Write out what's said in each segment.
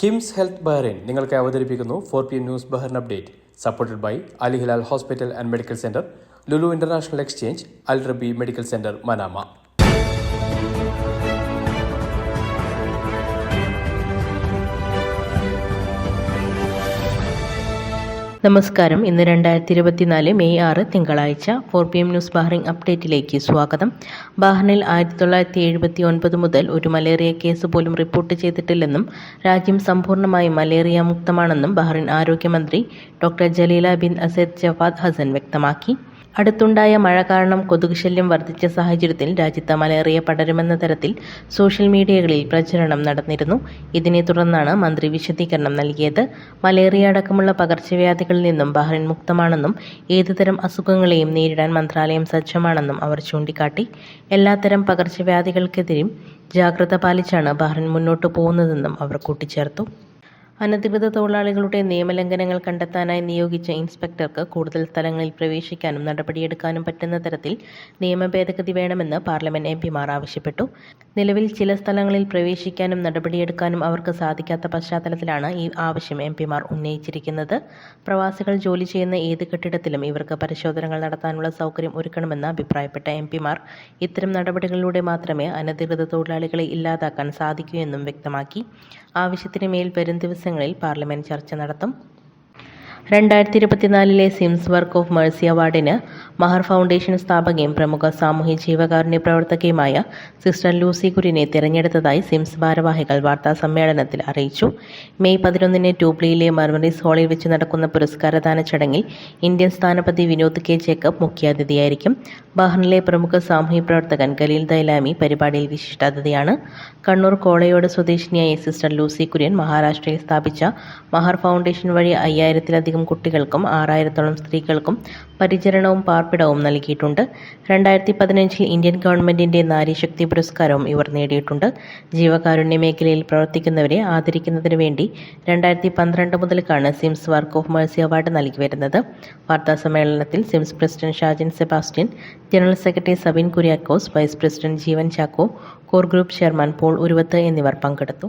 KIMS health Bahrain നിങ്ങൾക്ക് അവതരിപ്പിക്കുന്നു four P M news Bahrain update supported by Ali Hilal hospital and medical centre Lulu international exchange Al Rabi medical centre Manama. നമസ്കാരം. ഇന്ന് രണ്ടായിരത്തി ഇരുപത്തിനാല് May ആറ് തിങ്കളാഴ്ച four P M news Bahrain അപ്ഡേറ്റിലേക്ക് സ്വാഗതം. ബഹ്റിനിൽ ആയിരത്തി തൊള്ളായിരത്തി എഴുപത്തി ഒൻപത് മുതൽ ഒരു മലേറിയ കേസ് പോലും റിപ്പോർട്ട് ചെയ്തിട്ടില്ലെന്നും രാജ്യം സമ്പൂർണമായും മലേറിയ മുക്തമാണെന്നും ബഹ്റിൻ ആരോഗ്യമന്ത്രി doctor Jalila bin Asad Jawad Hasan വ്യക്തമാക്കി. അടുത്തുണ്ടായ മഴ കാരണം കൊതുക് ശല്യം വർദ്ധിച്ച സാഹചര്യത്തിൽ രാജ്യത്ത് മലേറിയ പടരുമെന്ന തരത്തിൽ സോഷ്യൽ മീഡിയകളിൽ പ്രചരണം നടന്നിരുന്നു. ഇതിനെ തുടർന്നാണ് മന്ത്രി വിശദീകരണം നൽകിയത്. മലേറിയ അടക്കമുള്ള പകർച്ചവ്യാധികളിൽ നിന്നും ബഹ്റിൻ മുക്തമാണെന്നും ഏതുതരം അസുഖങ്ങളെയും നേരിടാൻ മന്ത്രാലയം സജ്ജമാണെന്നും അവർ ചൂണ്ടിക്കാട്ടി. എല്ലാത്തരം പകർച്ചവ്യാധികൾക്കെതിരെയും ജാഗ്രത പാലിച്ചാണ് ബഹ്റിൻ മുന്നോട്ടു പോകുന്നതെന്നും അവർ കൂട്ടിച്ചേർത്തു. അനധികൃത തൊഴിലാളികളുടെ നിയമലംഘനങ്ങൾ കണ്ടെത്താനായി നിയോഗിച്ച ഇൻസ്പെക്ടർക്ക് കൂടുതൽ സ്ഥലങ്ങളിൽ പ്രവേശിക്കാനും നടപടിയെടുക്കാനും പറ്റുന്ന തരത്തിൽ നിയമ ഭേദഗതി വേണമെന്ന് പാർലമെന്റ് എം പിമാർ ആവശ്യപ്പെട്ടു. നിലവിൽ ചില സ്ഥലങ്ങളിൽ പ്രവേശിക്കാനും നടപടിയെടുക്കാനും അവർക്ക് സാധിക്കാത്ത പശ്ചാത്തലത്തിലാണ് ഈ ആവശ്യം എം പിമാർ ഉന്നയിച്ചിരിക്കുന്നത്. പ്രവാസികൾ ജോലി ചെയ്യുന്ന ഏത് കെട്ടിടത്തിലും ഇവർക്ക് പരിശോധനകൾ നടത്താനുള്ള സൗകര്യം ഒരുക്കണമെന്ന് അഭിപ്രായപ്പെട്ട എം പിമാർ ഇത്തരം നടപടികളിലൂടെ മാത്രമേ അനധികൃത തൊഴിലാളികളെ ഇല്ലാതാക്കാൻ സാധിക്കൂ എന്നും വ്യക്തമാക്കി. ആവശ്യത്തിന് മേൽ വരും ദിവസങ്ങളിൽ പാർലമെന്റ് ചർച്ച നടത്തും. രണ്ടായിരത്തി ഇരുപത്തിനാലിലെ സിംസ് വർക്ക് ഓഫ് മേഴ്സി അവാർഡിന് മഹർ ഫൗണ്ടേഷൻ സ്ഥാപകയും പ്രമുഖ സാമൂഹ്യ ജീവകാരുണ്യ പ്രവർത്തകയുമായ സിസ്റ്റർ ലൂസി കുര്യനെ തിരഞ്ഞെടുത്തതായി സിംസ് ഭാരവാഹികൾ വാർത്താ സമ്മേളനത്തിൽ അറിയിച്ചു. മെയ് പതിനൊന്നിന് ട്യൂബ്ലിയിലെ മർമറീസ് ഹാളിൽ വെച്ച് നടക്കുന്ന പുരസ്കാരദാന ചടങ്ങിൽ ഇന്ത്യൻ സ്ഥാനപതി വിനോദ് കെ ജേക്കബ് മുഖ്യാതിഥിയായിരിക്കും. ബഹ്റിനിലെ പ്രമുഖ സാമൂഹ്യ പ്രവർത്തകൻ ഖലീൽ ദൈലാമി പരിപാടിയിൽ വിശിഷ്ടാതിഥിയാണ്. കണ്ണൂർ കോളയോട് സ്വദേശിനിയായ സിസ്റ്റർ ലൂസി കുര്യൻ മഹാരാഷ്ട്രയിൽ സ്ഥാപിച്ച മഹർ ഫൗണ്ടേഷൻ വഴി അയ്യായിരത്തിലധികം കുട്ടികൾക്കും ആറായിരത്തോളം സ്ത്രീകൾക്കും പരിചരണവും പാർപ്പിടവും നൽകിയിട്ടുണ്ട്. രണ്ടായിരത്തി പതിനഞ്ചിൽ ഇന്ത്യൻ ഗവൺമെന്റിന്റെ നാരീശക്തി പുരസ്കാരവും ഇവർ നേടിയിട്ടുണ്ട്. ജീവകാരുണ്യ മേഖലയിൽ പ്രവർത്തിക്കുന്നവരെ ആദരിക്കുന്നതിന് വേണ്ടി രണ്ടായിരത്തി പന്ത്രണ്ട് മുതൽക്കാണ് Sims work of mercy award നൽകി വരുന്നത് വാർത്താ സമ്മേളനത്തിൽ Sims president Shajin Sebastian general secretary Sabin Kuriakose vice president Jeevan Chacko core group chairman Paul Uruvath എന്നിവർ പങ്കെടുത്തു.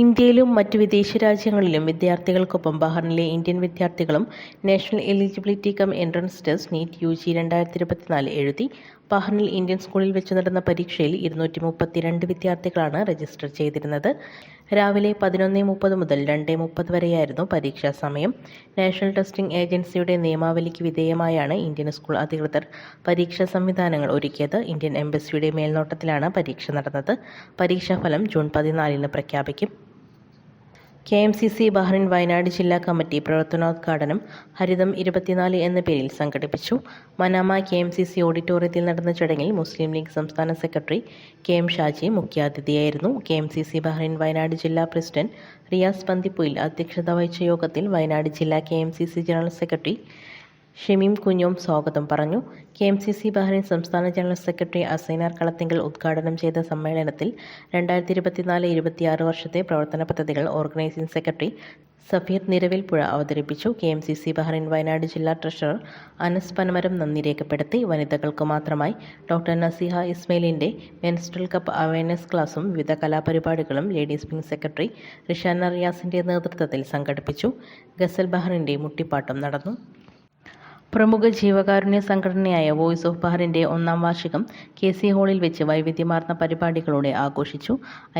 ഇന്ത്യയിലും മറ്റ് വിദേശ രാജ്യങ്ങളിലും വിദ്യാർത്ഥികൾക്കൊപ്പം ബഹ്റിനിലെ ഇന്ത്യൻ വിദ്യാർത്ഥികളും national eligibility cum entrance test NEET U G രണ്ടായിരത്തി ഇരുപത്തിനാല് എഴുതി ബഹ്റിനിൽ ഇന്ത്യൻ സ്കൂളിൽ വെച്ച് നടന്ന പരീക്ഷയിൽ ഇരുന്നൂറ്റി മുപ്പത്തിരണ്ട് വിദ്യാർത്ഥികളാണ് രജിസ്റ്റർ ചെയ്തിരുന്നത്. രാവിലെ പതിനൊന്ന് മുപ്പത് മുതൽ രണ്ട് മുപ്പത് വരെയായിരുന്നു പരീക്ഷാ സമയം. നാഷണൽ ടെസ്റ്റിംഗ് ഏജൻസിയുടെ നിയമാവലിക്ക് വിധേയമായാണ് ഇന്ത്യൻ സ്കൂൾ അധികൃതർ പരീക്ഷാ സംവിധാനങ്ങൾ ഒരുക്കിയത്. ഇന്ത്യൻ എംബസിയുടെ മേൽനോട്ടത്തിലാണ് പരീക്ഷ നടന്നത്. പരീക്ഷാഫലം ജൂൺ പതിനാലിന് പ്രഖ്യാപിക്കും. K M C C Bahrain Wayanad ജില്ലാ കമ്മിറ്റി പ്രവർത്തനോദ്ഘാടനം ഹരിതം ഇരുപത്തിനാല് എന്ന പേരിൽ സംഘടിപ്പിച്ചു. Manama K M C C ഓഡിറ്റോറിയത്തിൽ നടന്ന ചടങ്ങിൽ മുസ്ലിം ലീഗ് സംസ്ഥാന secretary K M Shaji മുഖ്യാതിഥിയായിരുന്നു. K M C C Bahrain Wayanad ജില്ലാ പ്രസിഡന്റ് റിയാസ് പന്തിപ്പുയിൽ അധ്യക്ഷത വഹിച്ച യോഗത്തിൽ വയനാട് ജില്ലാ K M C C general secretary Shameem Kunjom സ്വാഗതം പറഞ്ഞു. K M C C Bahrain സംസ്ഥാന ജനറൽ സെക്രട്ടറി അസൈനാർ കളത്തിങ്കൽ ഉദ്ഘാടനം ചെയ്ത സമ്മേളനത്തിൽ രണ്ടായിരത്തി ഇരുപത്തിനാല് ഇരുപത്തിയാറ് വർഷത്തെ പ്രവർത്തന പദ്ധതികൾ ഓർഗനൈസിംഗ് സെക്രട്ടറി സഫീർ നിരവിൽപ്പുഴ അവതരിപ്പിച്ചു. K M C C Bahrain Wayanad ജില്ലാ ട്രഷറർ അനസ് പനമരം നന്ദി രേഖപ്പെടുത്തി. വനിതകൾക്ക് മാത്രമായി ഡോക്ടർ നസീഹ ഇസ്മയിലിന്റെ മെൻസ്ട്രൽ കപ്പ് അവയർനെസ് ക്ലാസും വിവിധ കലാപരിപാടികളും ലേഡീസ് വിംഗ് സെക്രട്ടറി റിഷാന റിയാസിന്റെ നേതൃത്വത്തിൽ സംഘടിപ്പിച്ചു. ഗസൽ ബഹ്റിന്റെ മുട്ടിപ്പാട്ടും നടന്നു. പ്രമുഖ ജീവകാരുണ്യ സംഘടനയായ വോയിസ് ഓഫ് ബഹറിന്റെ ഒന്നാം വാർഷികം കെ സി ഹാളിൽ വെച്ച് വൈവിധ്യമാർന്ന പരിപാടികളോടെ ആഘോഷിച്ചു.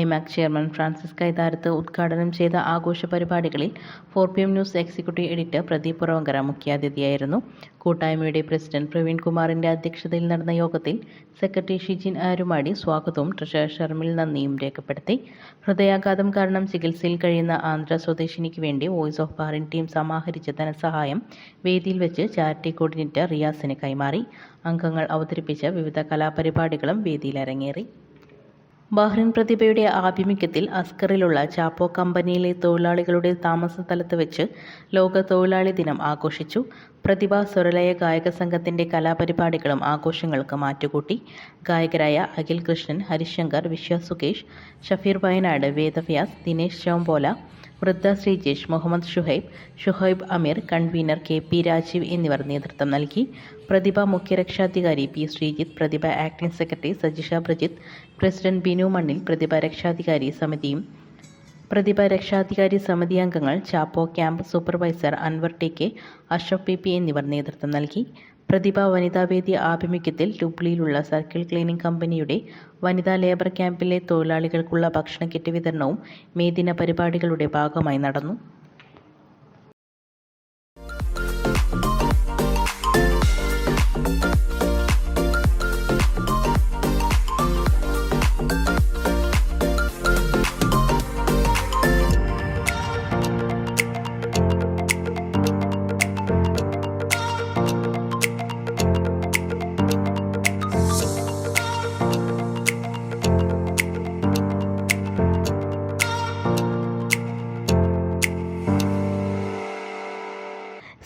ഐമാക് ചെയർമാൻ ഫ്രാൻസിസ് കൈതാരത്ത് ഉദ്ഘാടനം ചെയ്ത ആഘോഷ പരിപാടികളിൽ four P M news executive editor Pradeep Puravankara മുഖ്യാതിഥിയായിരുന്നു. കൂട്ടായ്മയുടെ പ്രസിഡന്റ് പ്രവീൺ കുമാറിന്റെ അധ്യക്ഷതയിൽ നടന്ന യോഗത്തിൽ സെക്രട്ടറി ഷിജിൻ ആരുമാടി സ്വാഗതവും. ട്രഷറർ ഷർമിൽ നന്ദിയും രേഖപ്പെടുത്തി. ഹൃദയാഘാതം കാരണം ചികിത്സയിൽ കഴിയുന്ന ആന്ധ്ര സ്വദേശിനിക്ക് വേണ്ടി വോയിസ് ഓഫ് ബാറിൻ ടീം സമാഹരിച്ച ധനസഹായം വേദിയിൽ വെച്ച് ചാരിറ്റി കോർഡിനേറ്റർ റിയാസിന് കൈമാറി. അംഗങ്ങൾ അവതരിപ്പിച്ച വിവിധ കലാപരിപാടികളും വേദിയിൽ അരങ്ങേറി. ബഹ്റിൻ പ്രതിഭയുടെ ആഭിമുഖ്യത്തിൽ അസ്കറിലുള്ള ചാപ്പോ കമ്പനിയിലെ തൊഴിലാളികളുടെ താമസ സ്ഥലത്ത് വെച്ച് ലോക തൊഴിലാളി ദിനം ആഘോഷിച്ചു. പ്രതിഭ സ്വരലയ ഗായക സംഘത്തിന്റെ കലാപരിപാടികളും ആഘോഷങ്ങൾക്ക് മാറ്റുകൂട്ടി ഗായകരായ അഖിൽ കൃഷ്ണൻ ഹരിശങ്കർ വിശ്വ സുകേഷ് ഷഫീർ വയനാട് വേദവ്യാസ് ദിനേശ് ചോമ്പോല വൃദ്ധ Sreejesh Muhammad Shuhaib Shuhaib Ameer convener K P Rajeev എന്നിവർ നേതൃത്വം നൽകി. Prathibha മുഖ്യരക്ഷാധികാരി P Sreejith Prathibha acting secretary Sajisha Prajith president Binu Mannil Prathibha രക്ഷാധികാരി സമിതിയും പ്രതിഭ രക്ഷാധികാരി സമിതി അംഗങ്ങൾ ചാപ്പോ camp supervisor Anwar T K Ashraf P P എന്നിവർ നേതൃത്വം നൽകി. പ്രതിഭ വനിതാവേദി ആഭിമുഖ്യത്തിൽ ലുബ്ലിയിലുള്ള സർക്കിൾ ക്ലീനിംഗ് കമ്പനിയുടെ വനിതാ ലേബർ ക്യാമ്പിലെ തൊഴിലാളികൾക്കുള്ള ഭക്ഷണ കിറ്റ് വിതരണവും മേദിന പരിപാടികളുടെ ഭാഗമായി നടന്നു.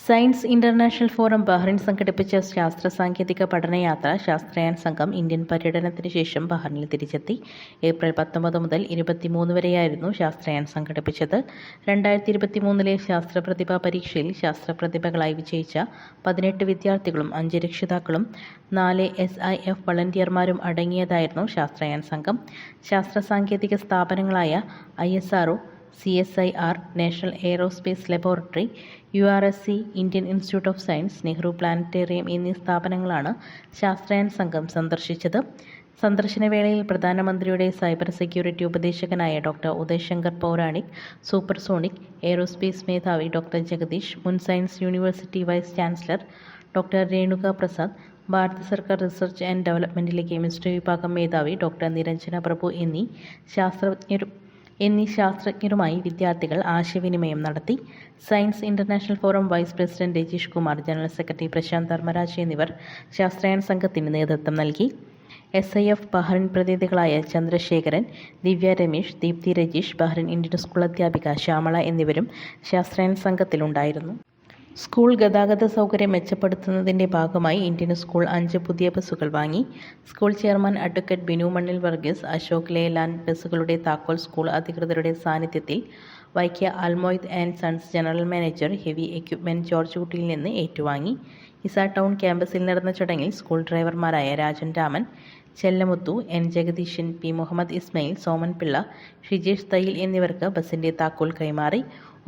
സയൻസ് ഇന്റർനാഷണൽ ഫോറം ബഹ്റിൻ സംഘടിപ്പിച്ച ശാസ്ത്ര സാങ്കേതിക പഠനയാത്ര ശാസ്ത്രയാൻ സംഘം ഇന്ത്യൻ പര്യടനത്തിന് ശേഷം ബഹ്റിനിൽ തിരിച്ചെത്തി. ഏപ്രിൽ പത്തൊമ്പത് മുതൽ ഇരുപത്തിമൂന്ന് വരെയായിരുന്നു ശാസ്ത്രയാൻ സംഘടിപ്പിച്ചത്. രണ്ടായിരത്തി ഇരുപത്തി മൂന്നിലെ ശാസ്ത്ര പ്രതിഭാ പരീക്ഷയിൽ ശാസ്ത്ര പ്രതിഭകളായി വിജയിച്ച പതിനെട്ട് വിദ്യാർത്ഥികളും അഞ്ച് രക്ഷിതാക്കളും നാല് എസ് ഐ എഫ് വളണ്ടിയർമാരും അടങ്ങിയതായിരുന്നു ശാസ്ത്രയാൻ സംഘം. ശാസ്ത്ര സാങ്കേതിക സ്ഥാപനങ്ങളായ I S R C S I R national aerospace laboratory U R S C Indian institute of science Nehru planetarium എന്നീ സ്ഥാപനങ്ങളാണ് ശാസ്ത്രയാൻ സംഘം സന്ദർശിച്ചത്. സന്ദർശനവേളയിൽ പ്രധാനമന്ത്രിയുടെ cyber security ഉപദേശകനായ doctor Udayashankar Pauranik supersonic aerospace മേധാവി ഡോക്ടർ ജഗദീഷ് മുൻ science university vice chancellor doctor Renuka Prasad ഭാരത സർക്കാർ research and ഡെവലപ്മെന്റിലെ chemistry വിഭാഗം മേധാവി ഡോക്ടർ നിരഞ്ജന പ്രഭു എന്നീ ശാസ്ത്രജ്ഞരും എന്നീ ശാസ്ത്രജ്ഞരുമായി വിദ്യാർത്ഥികൾ ആശയവിനിമയം നടത്തി. Science international forum vice president Rajeesh Kumar general secretary Prashanth Dharmaraj എന്നിവർ ശാസ്ത്രയാൻ സംഘത്തിന് നേതൃത്വം നൽകി. S I F Bahrain പ്രതിനിധികളായ Chandrasekharan Divya Ramesh Deepthi Rajeesh Bahrain Indian school അധ്യാപിക ശ്യാമള എന്നിവരും ശാസ്ത്രയാൻ സംഘത്തിലുണ്ടായിരുന്നു. സ്കൂൾ ഗതാഗത സൗകര്യം മെച്ചപ്പെടുത്തുന്നതിന്റെ ഭാഗമായി ഇന്ത്യൻ സ്കൂൾ അഞ്ച് പുതിയ ബസ്സുകൾ വാങ്ങി. സ്കൂൾ ചെയർമാൻ അഡ്വക്കേറ്റ് ബിനു മണ്ണിൽ വർഗീസ് അശോക് ലേലാൻഡ് ബസ്സുകളുടെ താക്കോൽ സ്കൂൾ അധികൃതരുടെ സാന്നിധ്യത്തിൽ വൈക്കിയ Almoayyed and sons general manager heavy equipment George കുട്ടിയിൽ നിന്ന് ഏറ്റുവാങ്ങി. ഇസ ടൗൺ ക്യാമ്പസിൽ നടന്ന ചടങ്ങിൽ സ്കൂൾ ഡ്രൈവർമാരായ രാജൻ രാമൻ ചെല്ലമുത്തു എൻ ജഗദീശൻ പി മുഹമ്മദ് ഇസ്മയിൽ സോമൻ പിള്ള ഷിജേഷ് തയ്യിൽ എന്നിവർക്ക് ബസിന്റെ താക്കോൽ കൈമാറി.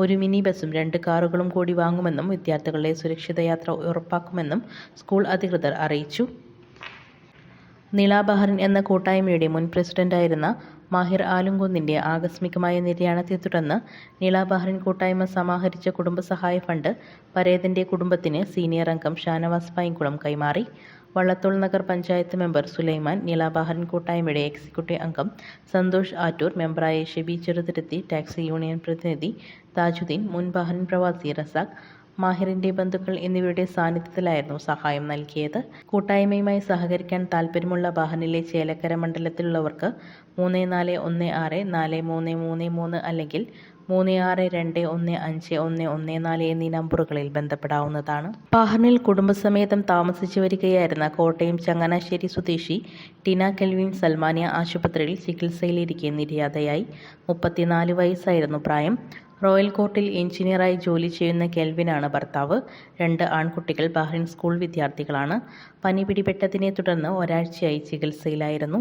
ഒരു മിനി ബസും രണ്ട് കാറുകളും കൂടി വാങ്ങുമെന്നും വിദ്യാർത്ഥികളുടെ സുരക്ഷിത യാത്ര ഉറപ്പാക്കുമെന്നും സ്കൂൾ അധികൃതർ അറിയിച്ചു. നിള ബഹറിൻ എന്ന കൂട്ടായ്മയുടെ മുൻ പ്രസിഡന്റായിരുന്ന മാഹിർ ആലുംകുന്നിന്റെ ആകസ്മികമായ നിര്യാണത്തെ തുടർന്ന് നിള ബഹറിൻ കൂട്ടായ്മ സമാഹരിച്ച കുടുംബസഹായ ഫണ്ട് പരേതന്റെ കുടുംബത്തിന് സീനിയർ അംഗം ഷാനവാസ് പൈങ്കുളം കൈമാറി. വള്ളത്തോൾ നഗർ പഞ്ചായത്ത് മെമ്പർ സുലൈമാൻ നീലാബാഹരൻ കൂട്ടായ്മയുടെ എക്സിക്യൂട്ടീവ് അംഗം സന്തോഷ് ആറ്റൂർ മെമ്പറായ ഷെബി ചെറുതുരുത്തി ടാക്സി യൂണിയൻ പ്രതിനിധി താജുദ്ദീൻ മുൻ പ്രവാസി റസാഖ് മാഹിറിന്റെ ബന്ധുക്കൾ എന്നിവരുടെ സാന്നിധ്യത്തിലായിരുന്നു സഹായം നൽകിയത്. കൂട്ടായ്മയുമായി സഹകരിക്കാൻ താൽപ്പര്യമുള്ള ബാഹനിലെ ചേലക്കര മണ്ഡലത്തിലുള്ളവർക്ക് മൂന്ന് നാല് ഒന്ന് ആറ് നാല് മൂന്ന് മൂന്ന് മൂന്ന് അല്ലെങ്കിൽ മൂന്ന് ആറ് രണ്ട് ഒന്ന് അഞ്ച് ഒന്ന് ഒന്ന് നാല് എന്നീ നമ്പറുകളിൽ ബന്ധപ്പെടാവുന്നതാണ്. പാഹറിനിൽ കുടുംബസമേതം താമസിച്ചു വരികയായിരുന്ന കോട്ടയം ചങ്ങനാശ്ശേരി സ്വദേശി ടിന കെൽവിൻ സൽമാനിയ ആശുപത്രിയിൽ ചികിത്സയിലിരിക്കെ നിര്യാതയായി. മുപ്പത്തിനാല് വയസ്സായിരുന്നു പ്രായം. റോയൽ കോർട്ടിൽ എഞ്ചിനീയറായി ജോലി ചെയ്യുന്ന കെൽവിനാണ് ഭർത്താവ്. രണ്ട് ആൺകുട്ടികൾ ബഹ്റിൻ സ്കൂൾ വിദ്യാർത്ഥികളാണ്. പനി പിടിപെട്ടതിനെ തുടർന്ന് ഒരാഴ്ചയായി ചികിത്സയിലായിരുന്നു.